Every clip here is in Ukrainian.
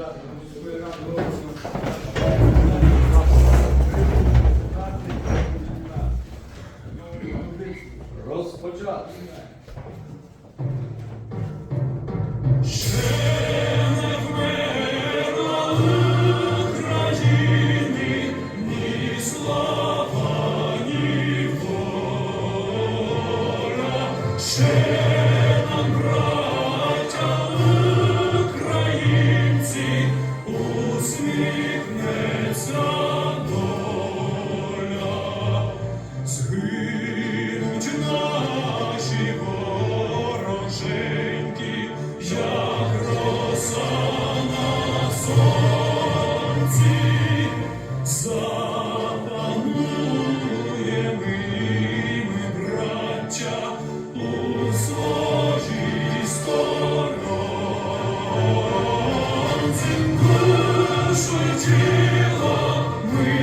депутати міської ради голосно. Розпочати. Згинуть тіло ми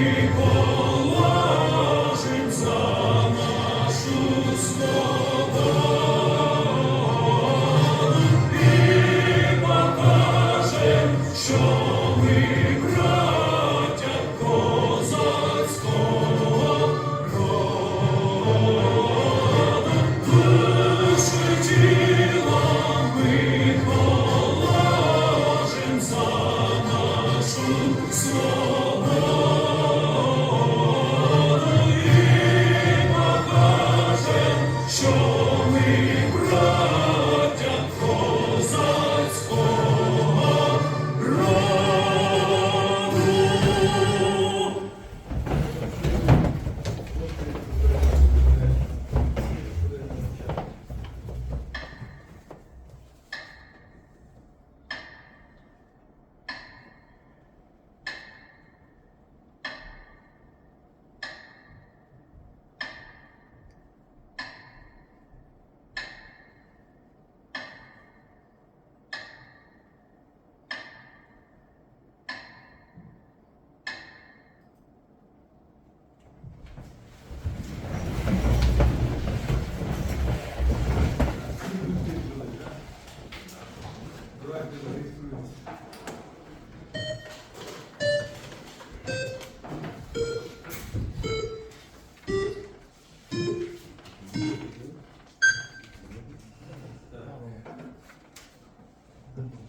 Так.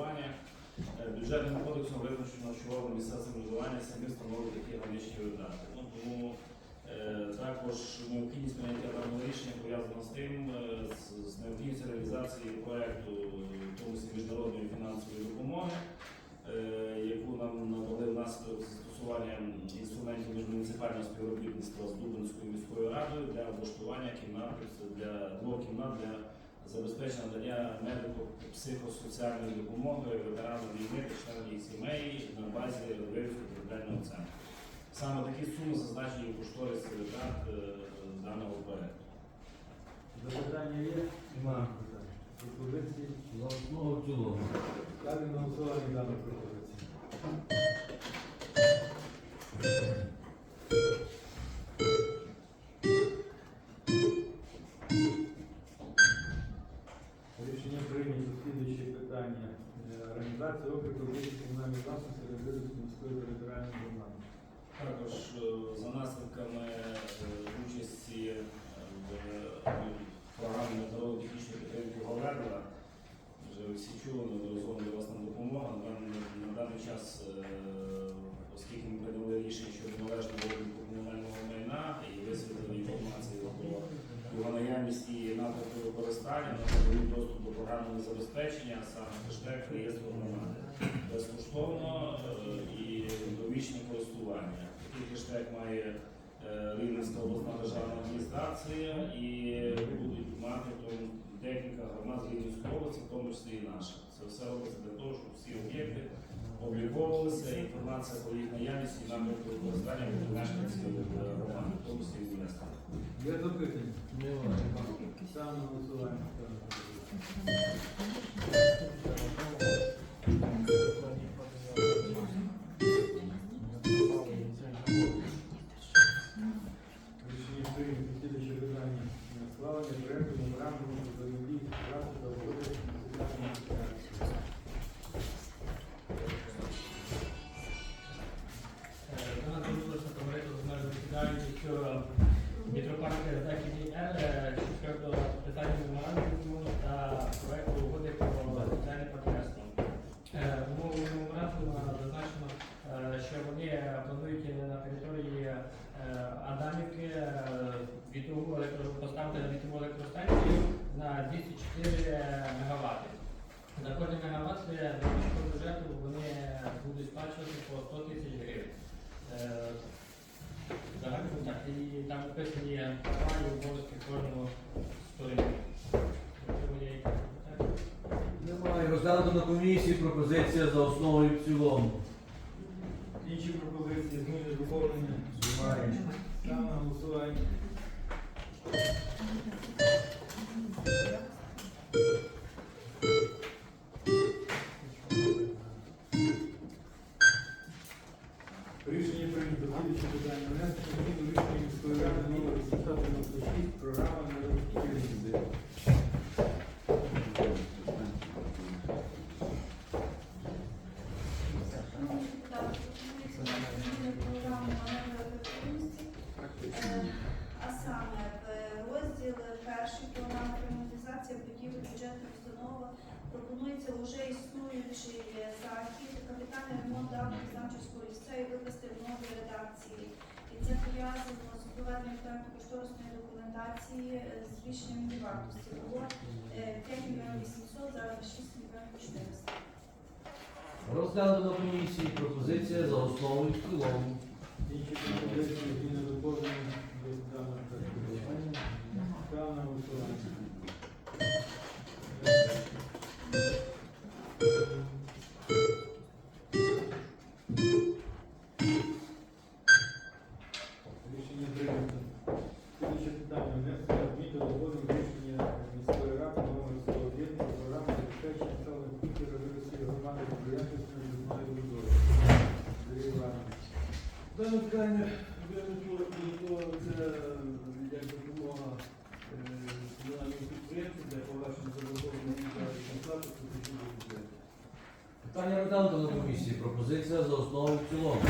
Самоврядування. Е, Бюджетним кодексом визначено, що органи місцевого самоврядування самі встановлюють такі граничні витрати. Ну, тому Е, Також необхідність прийняття даного рішення пов'язана з тим, е, з, з необхідністю реалізації числі міжнародної фінансової допомоги, яку нам надали внаслідок застосування інструментів міжмуніципального співробітництва з Дубинською міською радою для облаштування кімнат для двох кімнат для забезпечення надання медико-психосоціальної допомоги ветеранам війни та членам їх сімей на базі Радивилівського територіального центру. Саме такі суми зазначені в кошторисі витрат е, даного проекту. Запитання є? Немає питань. Пропозиції? За основу в цілому. Ставлю на голосування дану пропозицію. Має е, Рівненська обласна державна адміністрація і будуть мати тому декілька громад Рівненської області, в тому числі і наша. Це все робиться для того, щоб всі об'єкти обліковувалися, інформація про їх наявність і напрямки використання від мешканців е, громади, в тому числі і інвесторів. Є запитання? Немає. На голосування. 204 МВт. За кожен мегаватт міського бюджету вони будуть сплачувати по 100 тисяч гривень. Е, Загально так, і там описані права і обов'язки кожного сторони. Питання? Немає. Розглянуто на комісії пропозиція за основу і в цілому. Інші пропозиції, зміни, доповнення? Немає. Ставимо на голосування. Пропонується вже існуючий захід, капітальний ремонт давних Знамчівського ліцею вивести в новій редакції. І це пов'язано з проведенням проектно-кошторисної документації е, з збільшенням її вартості. Було е, 5 мільйонів 800, зараз 6 мільйонів 400. Розглянуто на комісії пропозиція за основу і в цілому. Інші пропозиції, зміни, доповнення до даного проекту рішення. Ставимо на голосування. Питання виникло і того, це як допомога е, комунальному підприємству для погашення заборгованості за контракту. Питання розглянуто на комісії пропозиція за основу в цілому.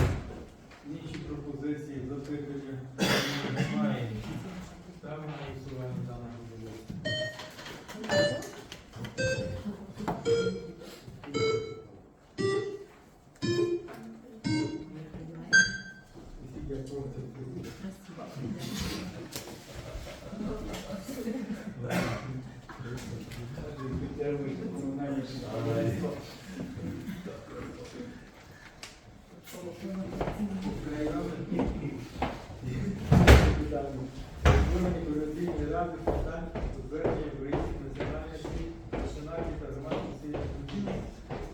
Ради питань утвердження українських національності, національних та громадських.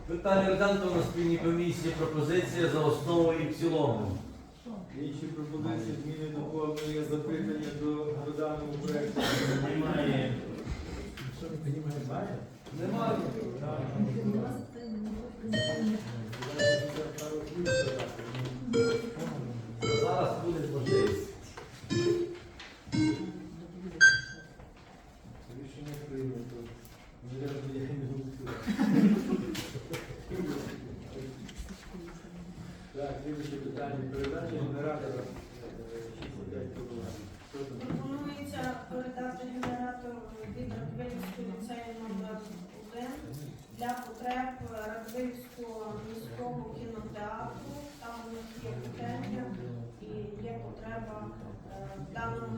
Питання розглянуто на спільній комісії пропозиція за основу і в цілому. Інші пропозиції, зміни доповнення, запитання до, до даного проекту. Немає. Немає? Немає. Зараз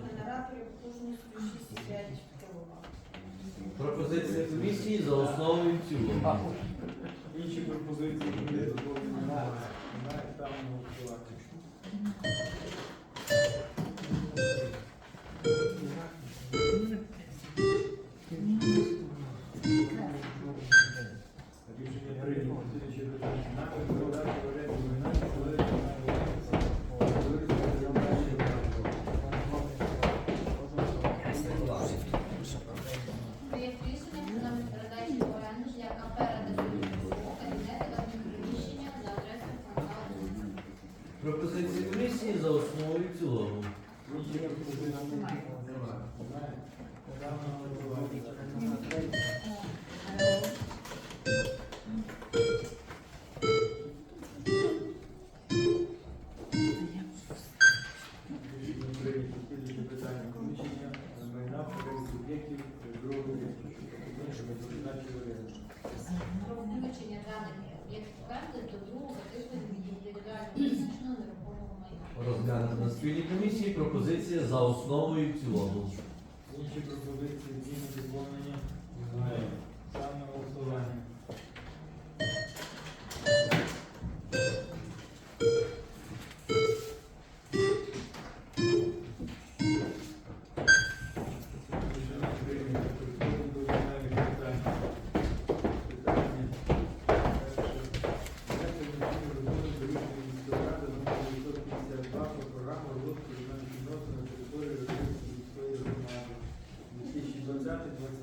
генераторів потужністю 6,5 кВт. Пропозиція комісії за основу і в цілому. Інші пропозиції не задоволені. Рішення прийнято.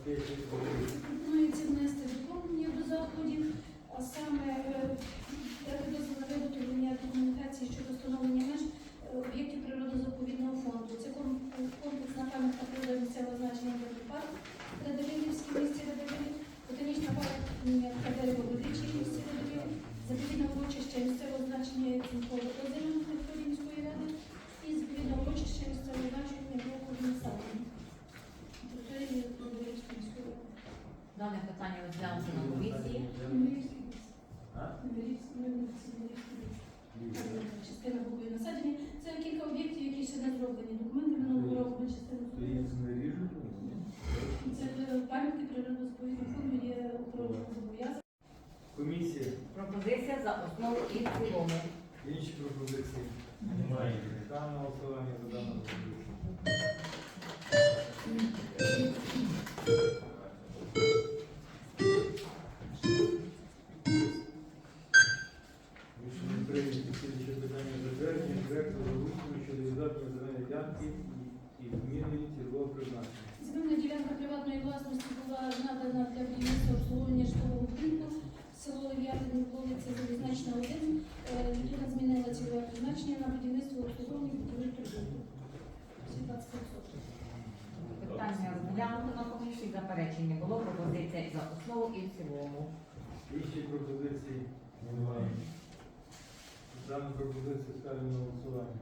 Obrigado. цілому. Інші пропозиції немає. Там голосування за дану пропозицію. Ділянка приватної власності була надана для будівництва обслуговування житлового будинку, село Лев'ятине, вулиця Залізнична 1, на будівництво обслуговування будівельних кредитів. Всі 20%. Питання розглянуто на комісії заперечень не було. Пропозиція і за основу і в цілому. Інші пропозиції немає. Дану пропозицію ставимо на голосування.